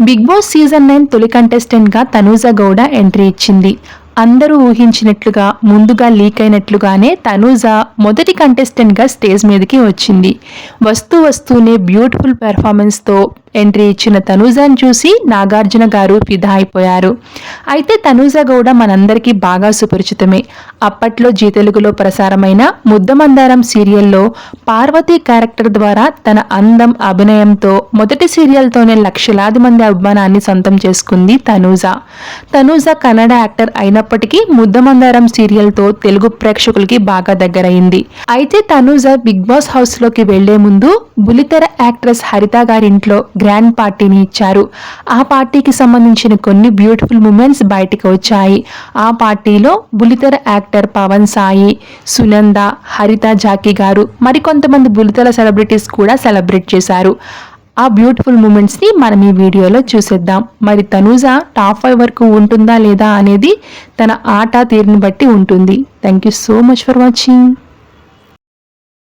Big boss season nine తొలి కంటెస్టెంట్గా Tanuja Gowda entry ఇచ్చింది. అందరూ ఊహించినట్లుగా ముందుగా లీక్ అయినట్లుగానే తనూజ మొదటి కంటెస్టెంట్గా స్టేజ్ మీదకి వచ్చింది. వస్తూ వస్తూనే బ్యూటిఫుల్ పెర్ఫార్మెన్స్తో ఎంట్రీ ఇచ్చిన తనూజాను చూసి నాగార్జున గారు ఫిదా అయిపోయారు అయితే తనూజ గౌడ మనందరికీ బాగా సుపరిచితమే. అప్పట్లో జీ తెలుగులో ప్రసారమైన ముద్దమందారం సీరియల్లో పార్వతి క్యారెక్టర్ ద్వారా తన అందం అభినయంతో మొదటి సీరియల్తోనే లక్షలాది మంది అభిమానాన్ని సొంతం చేసుకుంది తనూజ. తనూజ కన్నడ యాక్టర్ అయినప్పటికీ ముద్దమందారం సీరియల్తో తెలుగు ప్రేక్షకులకి బాగా దగ్గరైంది. అయితే తనూజ బిగ్ బాస్ హౌస్లోకి వెళ్ళే ముందు బులితెర యాక్ట్రెస్ హరిత గారింట్లో గ్రాండ్ పార్టీని ఇచ్చారు. ఆ పార్టీకి సంబంధించిన కొన్ని బ్యూటిఫుల్ మూమెంట్స్ బయటికి వచ్చాయి. ఆ పార్టీలో బులితెర యాక్టర్ పవన్ సాయి సునంద హరిత జాకీ గారు మరికొంతమంది బులితెర సెలబ్రిటీస్ కూడా సెలబ్రేట్ చేశారు. ఆ బ్యూటిఫుల్ మూమెంట్స్ని మనం ఈ వీడియోలో చూసేద్దాం. మరి తనూజ టాప్ ఫైవ్ వరకు ఉంటుందా లేదా అనేది తన ఆట తీరుని బట్టి ఉంటుంది. Thank you so much for watching.